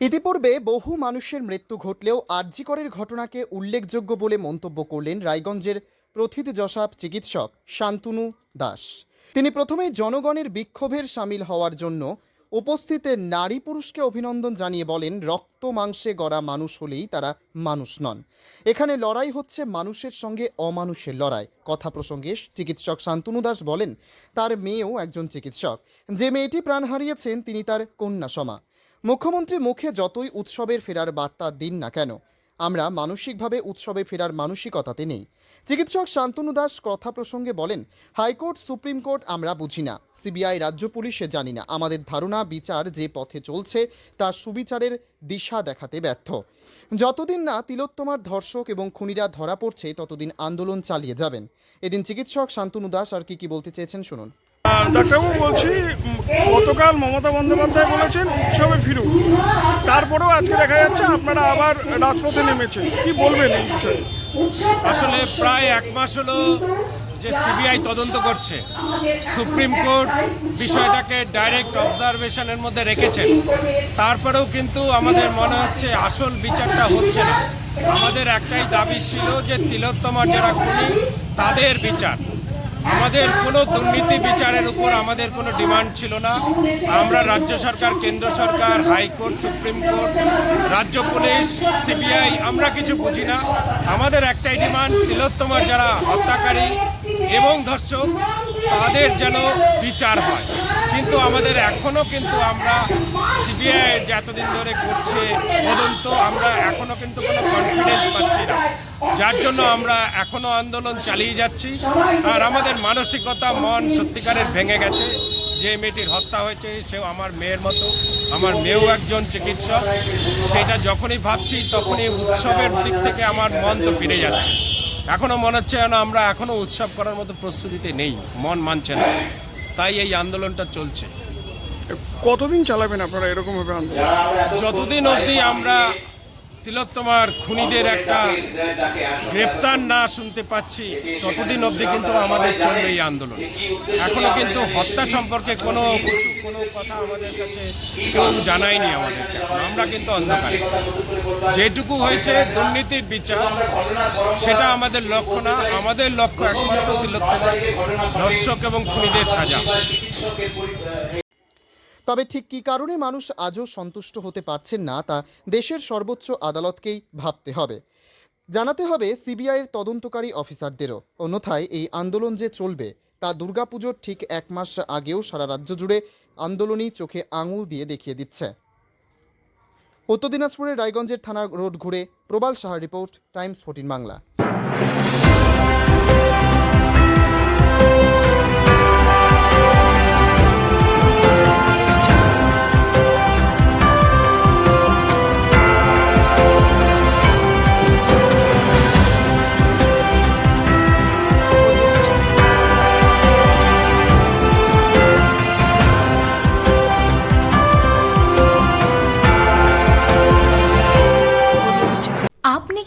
ইতিপূর্বে বহু মানুষের মৃত্যু ঘটলেও আরজিকরের ঘটনাকে উল্লেখযোগ্য বলে মন্তব্য করলেন রায়গঞ্জের প্রথিতযশা চিকিৎসক শান্তনু দাস। তিনি প্রথমেই জনগণের বিক্ষোভের সামিল হওয়ার জন্য উপস্থিত নারী পুরুষকে অভিনন্দন জানিয়ে বলেন, রক্ত মাংসে গড়া মানুষ হলেই তারা মানুষ নন। এখানে লড়াই হচ্ছে মানুষের সঙ্গে অমানুষের লড়াই। কথা প্রসঙ্গে চিকিৎসক শান্তনু দাস বলেন, তার মেয়েও একজন চিকিৎসক। যে মেয়েটি প্রাণ হারিয়েছেন তিনি তার কন্যা সমা মুখ্যমন্ত্রী মুখে যতই উৎসবের ফেরার বার্তা দিন না কেন, আমরা মানসিকভাবে উৎসবে ফেরার মানসিকতাতে নেই চিকিৎসক শান্তনু দাস কথা প্রসঙ্গে বলেন, হাইকোর্ট, সুপ্রিম কোর্ট আমরা বুঝি না। সিবিআই, রাজ্য পুলিশে জানি না। আমাদের ধারণা, বিচার যে পথে চলছে তা সুবিচারের দিশা দেখাতে ব্যর্থ। যতদিন না তিলোত্তমার ধর্ষক এবং খুনিরা ধরা পড়ছে, ততদিন আন্দোলন চালিয়ে যাবেন। এদিন চিকিৎসক শান্তনু দাস আর কি কি বলতে চেয়েছেন শুনুন। ডাক্তারবাবু বলছি গতকাল মমতা বন্দ্যোপাধ্যায় বলেছেন উৎসবে ফিরুন তারপরেও আজকে দেখা যাচ্ছে আপনারা আবার রাজপথে নেমেছেন। কি বলবেন এই বিষয়ে? আসলে প্রায় এক মাস হলো যে সিবিআই তদন্ত করছে। সুপ্রিম কোর্ট বিষয়টাকে ডাইরেক্ট অবজারভেশনের মধ্যে রেখেছেন। তারপরেও কিন্তু আমাদের মনে হচ্ছে আসল বিচারটা হচ্ছে না। আমাদের একটাই দাবি ছিল যে তিলোত্তমার যারা খুনি, তাদের বিচার। আমাদের কোনো দুর্নীতি বিচারের উপর আমাদের কোনো ডিমান্ড ছিল না। আমরা রাজ্য সরকার, কেন্দ্র সরকার, হাইকোর্ট, সুপ্রিম কোর্ট, রাজ্য পুলিশ, সিবিআই, আমরা কিছু বুঝি না। আমাদের একটাই ডিমান্ড, তিলোত্তমার যারা হত্যাকারী এবং ধর্ষক, তাদের যেন বিচার হয়। কিন্তু আমাদের এখনও কিন্তু আমরা সিবিআই যে এতদিন ধরে করছে তদন্ত, আমরা এখনও কিন্তু কোনো কনফিডেন্স পাচ্ছি না। যার জন্য আমরা এখনও আন্দোলন চালিয়ে যাচ্ছি। আর আমাদের মানসিকতা, মন সত্যিকারের ভেঙে গেছে। যে মেয়েটির হত্যা হয়েছে, সেও আমার মেয়ের মতো। আমার মেয়েও একজন চিকিৎসক। সেটা যখনই ভাবছি, তখনই উৎসবের দিক থেকে আমার মন তো ফিরে যাচ্ছে। এখনও মনে হচ্ছে যেন আমরা এখনও উৎসব করার মতো প্রস্তুতিতে নেই। মন মানছে না। তাই এই আন্দোলনটা চলছে। কতদিন চালাবেন আপনারা এরকমভাবে আন্দোলন? যতদিন অবধি আমরা তিলোত্তমার খুনিদের একটা গ্রেপ্তার না শুনতে পাচ্ছি, ততদিন অবধি কিন্তু আমাদের চলবে এই আন্দোলন। এখনও কিন্তু হত্যা সম্পর্কে কোনো কোনো কথা আমাদের কাছে কেউ জানায়নি আমাদেরকে। আমরা কিন্তু অন্ধকারে। যেটুকু হয়েছে দুর্নীতির বিচার, সেটা আমাদের লক্ষ্য না। আমাদের লক্ষ্য একমাত্র তিলোত্তমার ধর্ষক এবং খুনিদের সাজা। তবে ঠিক কী কারণে মানুষ আজও সন্তুষ্ট হতে পারছেন না, তা দেশের সর্বোচ্চ আদালতকেই ভাবতে হবে। জানাতে হবে সিবিআইয়ের তদন্তকারী অফিসারদেরও। অন্যথায় এই আন্দোলন যে চলবে, তা দুর্গাপুজোর ঠিক এক মাস আগেও সারা রাজ্য জুড়ে আন্দোলনই চোখে আঙুল দিয়ে দেখিয়ে দিচ্ছে। উত্তর দিনাজপুরের রায়গঞ্জের থানা রোড ঘুরে Prabal Saha report, Times fourteen Bangla.